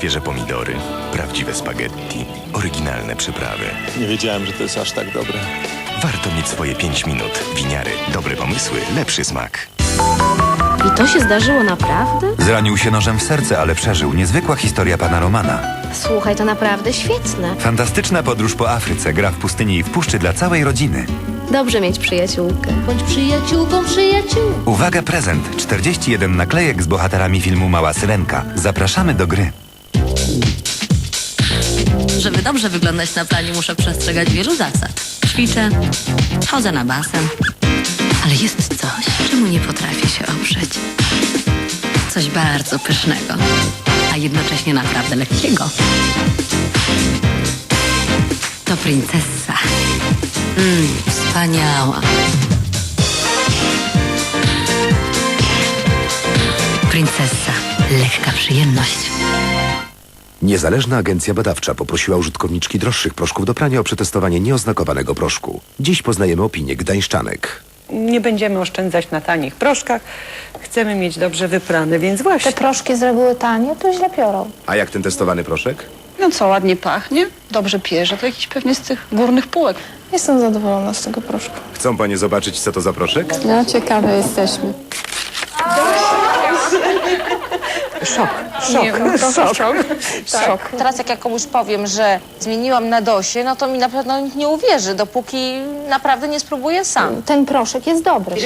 Świeże pomidory, prawdziwe spaghetti, oryginalne przyprawy. Nie wiedziałem, że to jest aż tak dobre. Warto mieć swoje 5 minut. Winiary. Dobre pomysły, lepszy smak. I to się zdarzyło naprawdę? Zranił się nożem w serce, ale przeżył. Niezwykła historia pana Romana. Słuchaj, to naprawdę świetne. Fantastyczna podróż po Afryce, gra w pustyni i w puszczy dla całej rodziny. Dobrze mieć przyjaciółkę. Bądź przyjaciółką przyjaciół. Uwaga, prezent! 41 naklejek z bohaterami filmu Mała Syrenka. Zapraszamy do gry. Żeby dobrze wyglądać na planie, muszę przestrzegać wielu zasad. Ćwiczę, chodzę na basen. Ale jest coś, czemu nie potrafię się oprzeć. Coś bardzo pysznego, a jednocześnie naprawdę lekkiego. To princesa. Mmm, wspaniała. Princesa. Lekka przyjemność. Niezależna agencja badawcza poprosiła użytkowniczki droższych proszków do prania o przetestowanie nieoznakowanego proszku. Dziś poznajemy opinię gdańszczanek. Nie będziemy oszczędzać na tanich proszkach. Chcemy mieć dobrze wyprane, więc właśnie. Te proszki z reguły tanie, to źle piorą. A jak ten testowany proszek? No co, ładnie pachnie, dobrze pierze, to jakiś pewnie z tych górnych półek. Jestem zadowolona z tego proszku. Chcą panie zobaczyć, co to za proszek? No, ciekawe jesteśmy. Szok, szok, szok. szok. Teraz jak ja komuś powiem, że zmieniłam na dosie, no to mi na pewno nikt nie uwierzy, dopóki naprawdę nie spróbuję sam. Ten proszek jest dobry.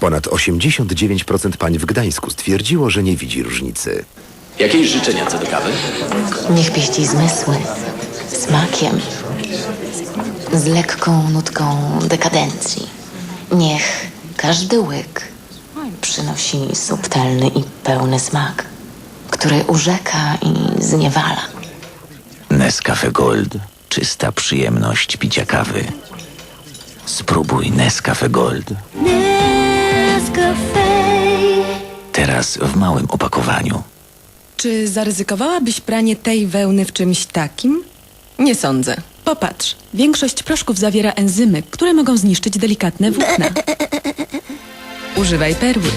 Ponad 89% pań w Gdańsku stwierdziło, że nie widzi różnicy. Jakieś życzenia co do kawy? Niech pieści zmysły, smakiem, z lekką nutką dekadencji. Niech każdy łyk przynosi subtelny i pełny smak, który urzeka i zniewala. Nescafe Gold. Czysta przyjemność picia kawy. Spróbuj Nescafe Gold. Teraz w małym opakowaniu. Czy zaryzykowałabyś pranie tej wełny w czymś takim? Nie sądzę. Popatrz, większość proszków zawiera enzymy, które mogą zniszczyć delikatne włókna. Używaj perły.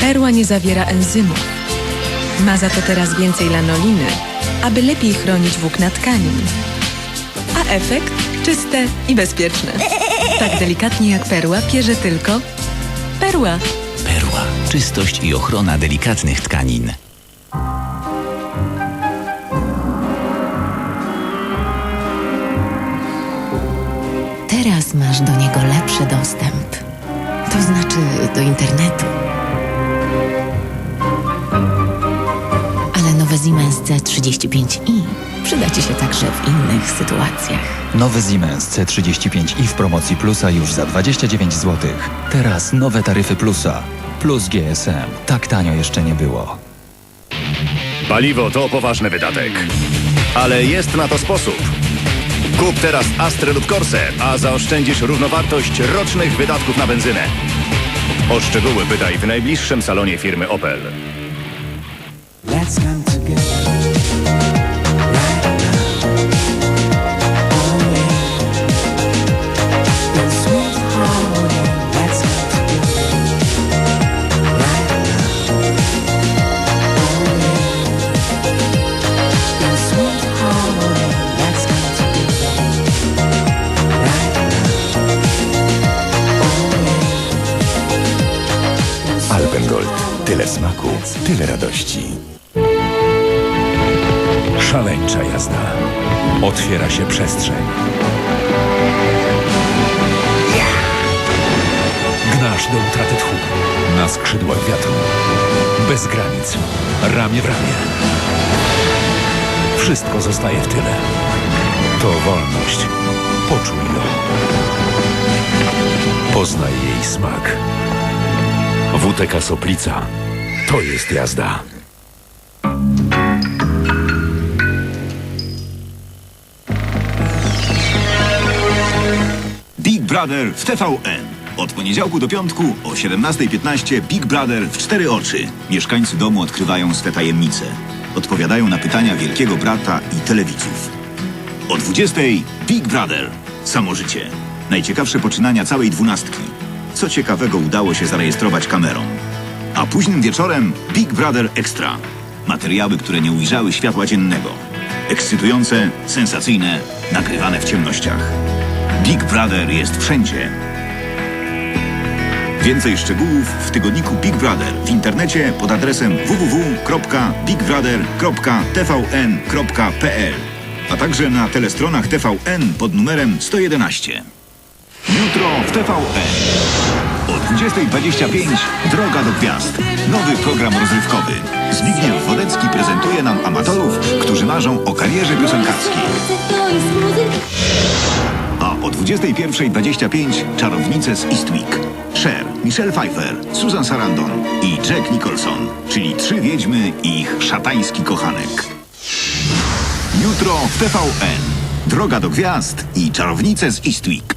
Perła nie zawiera enzymów. Ma za to teraz więcej lanoliny, aby lepiej chronić włókna tkanin. A efekt? Czyste i bezpieczne. Tak delikatnie jak perła pierze tylko perła. Perła. Czystość i ochrona delikatnych tkanin. Teraz masz do niego lepszy dostęp. To znaczy do internetu. Ale nowe Siemens C35i przyda Ci się także w innych sytuacjach. Nowy Siemens C35i w promocji Plusa już za 29 zł. Teraz nowe taryfy Plusa. Plus GSM. Tak tanio jeszcze nie było. Paliwo to poważny wydatek. Ale jest na to sposób. Kup teraz Astrę lub Corsę, a zaoszczędzisz równowartość rocznych wydatków na benzynę. O szczegóły pytaj w najbliższym salonie firmy Opel. Tyle radości. Szaleńcza jazda. Otwiera się przestrzeń. Gnasz do utraty tchu. Na skrzydłach wiatru. Bez granic. Ramię w ramię. Wszystko zostaje w tyle. To wolność. Poczuj ją. Poznaj jej smak. WTK Soplica. To jest jazda. Big Brother w TVN. Od poniedziałku do piątku o 17.15 Big Brother w cztery oczy. Mieszkańcy domu odkrywają swe tajemnice. Odpowiadają na pytania wielkiego brata i telewidzów. O 20.00 Big Brother. Samo życie. Najciekawsze poczynania całej dwunastki. Co ciekawego udało się zarejestrować kamerą. A późnym wieczorem Big Brother Extra. Materiały, które nie ujrzały światła dziennego. Ekscytujące, sensacyjne, nagrywane w ciemnościach. Big Brother jest wszędzie. Więcej szczegółów w tygodniku Big Brother w internecie pod adresem www.bigbrother.tvn.pl, a także na telestronach TVN pod numerem 111. Jutro w TVN. O 20.25 Droga do Gwiazd. Nowy program rozrywkowy. Zbigniew Wodecki prezentuje nam amatorów, którzy marzą o karierze piosenkarskiej. A o 21.25 Czarownice z Eastwick. Cher, Michelle Pfeiffer, Susan Sarandon i Jack Nicholson, czyli trzy wiedźmy i ich szatański kochanek. Jutro w TVN. Droga do Gwiazd i Czarownice z Eastwick.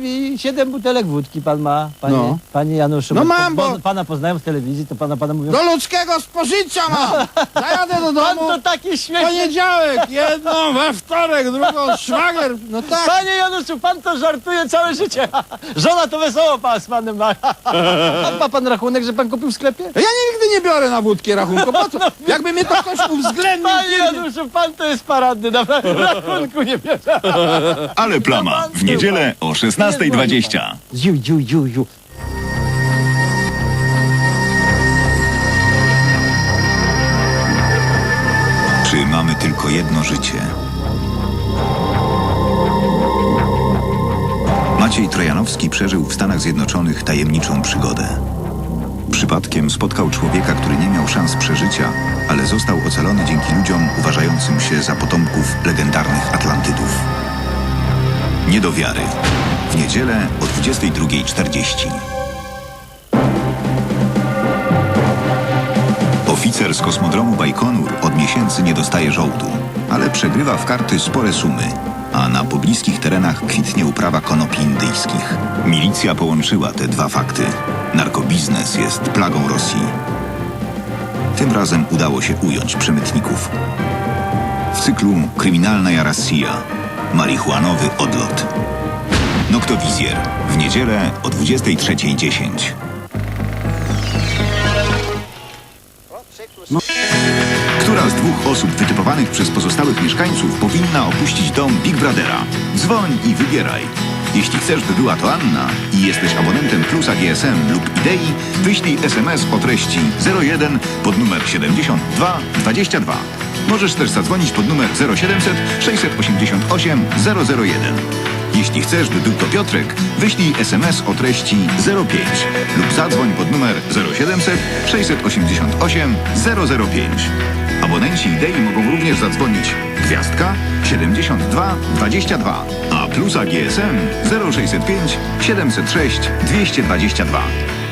Mówi, siedem butelek wódki pan ma, panie, No. panie Januszu. No mam, bo- Pana poznają w telewizji, to pana, pana mówią... Do ludzkiego spożycia mam! Zajadę do domu. To taki śmieszny... Poniedziałek, jedną we wtorek, drugą szwagier. No tak. Panie Januszu, pan to żartuje całe życie. Żona to wesoło pan z panem ma. Ma pan rachunek, że pan kupił w sklepie? Ja nigdy nie biorę na wódkę rachunku. Po co? Jakby mnie to ktoś uwzględnił. Panie Januszu, pan to jest paradny, naprawdę rachunku nie bierze. Ale plama w niedzielę o 16.20. Ziu, ziu, ziu, ziu. Tylko jedno życie? Maciej Trojanowski przeżył w Stanach Zjednoczonych tajemniczą przygodę. Przypadkiem spotkał człowieka, który nie miał szans przeżycia, ale został ocalony dzięki ludziom uważającym się za potomków legendarnych Atlantydów. Nie do wiary. W niedzielę o 22.40. Oficer z kosmodromu Bajkonur od miesięcy nie dostaje żołdu, ale przegrywa w karty spore sumy, a na pobliskich terenach kwitnie uprawa konopi indyjskich. Milicja połączyła te dwa fakty. Narkobiznes jest plagą Rosji. Tym razem udało się ująć przemytników. W cyklu Kryminalna Rosja marihuanowy odlot. Noktowizjer w niedzielę o 23.10. Z dwóch osób wytypowanych przez pozostałych mieszkańców powinna opuścić dom Big Brothera? Dzwoń i wybieraj. Jeśli chcesz, by była to Anna i jesteś abonentem Plusa GSM lub Idei, wyślij SMS o treści 01 pod numer 7222. Możesz też zadzwonić pod numer 0700 688 001. Jeśli chcesz, by był to Piotrek, wyślij SMS o treści 05 lub zadzwoń pod numer 0700 688 005. Abonenci Idei mogą również zadzwonić Gwiazdka 72 22, a Plusa GSM 0605 706 222.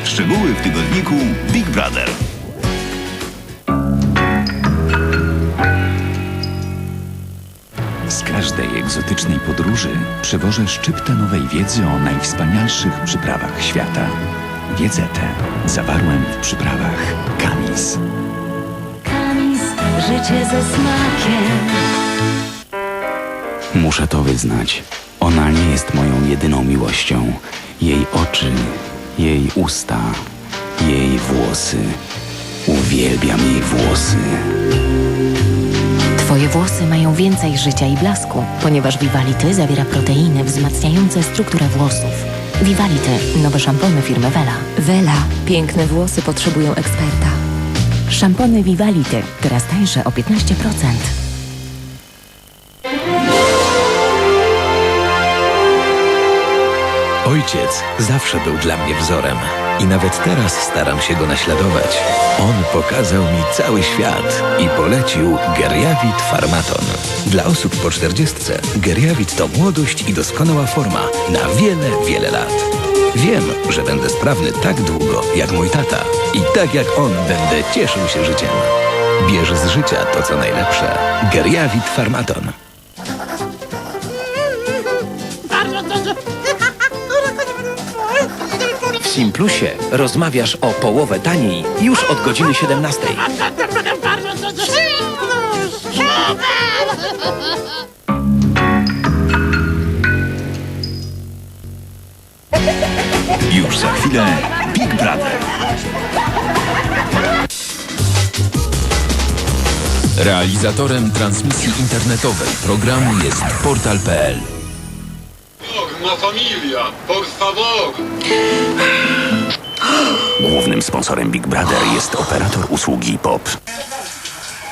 Szczegóły w tygodniku Big Brother. Z każdej egzotycznej podróży przywożę szczyptę nowej wiedzy o najwspanialszych przyprawach świata. Wiedzę tę zawarłem w przyprawach Kamis. Życie ze smakiem. Muszę to wyznać. Ona nie jest moją jedyną miłością. Jej oczy, jej usta, jej włosy. Uwielbiam jej włosy. Twoje włosy mają więcej życia i blasku, ponieważ Vivality zawiera proteiny wzmacniające strukturę włosów. Vivality, nowe szampony firmy Vela. Vela, piękne włosy potrzebują eksperta. Szampony Vivality, teraz tańsze o 15%. Ojciec zawsze był dla mnie wzorem i nawet teraz staram się go naśladować. On pokazał mi cały świat i polecił Geriavit Farmaton. Dla osób po czterdziestce Geriavit to młodość i doskonała forma na wiele, wiele lat. Wiem, że będę sprawny tak długo jak mój tata i tak jak on będę cieszył się życiem. Bierz z życia to, co najlepsze. Geriavit Farmaton. W Simplusie rozmawiasz o połowę taniej już od godziny 17. Już za chwilę Big Brother. Realizatorem transmisji internetowej programu jest portal.pl. Ma familia, por favor. Głównym sponsorem Big Brother jest operator usługi POP.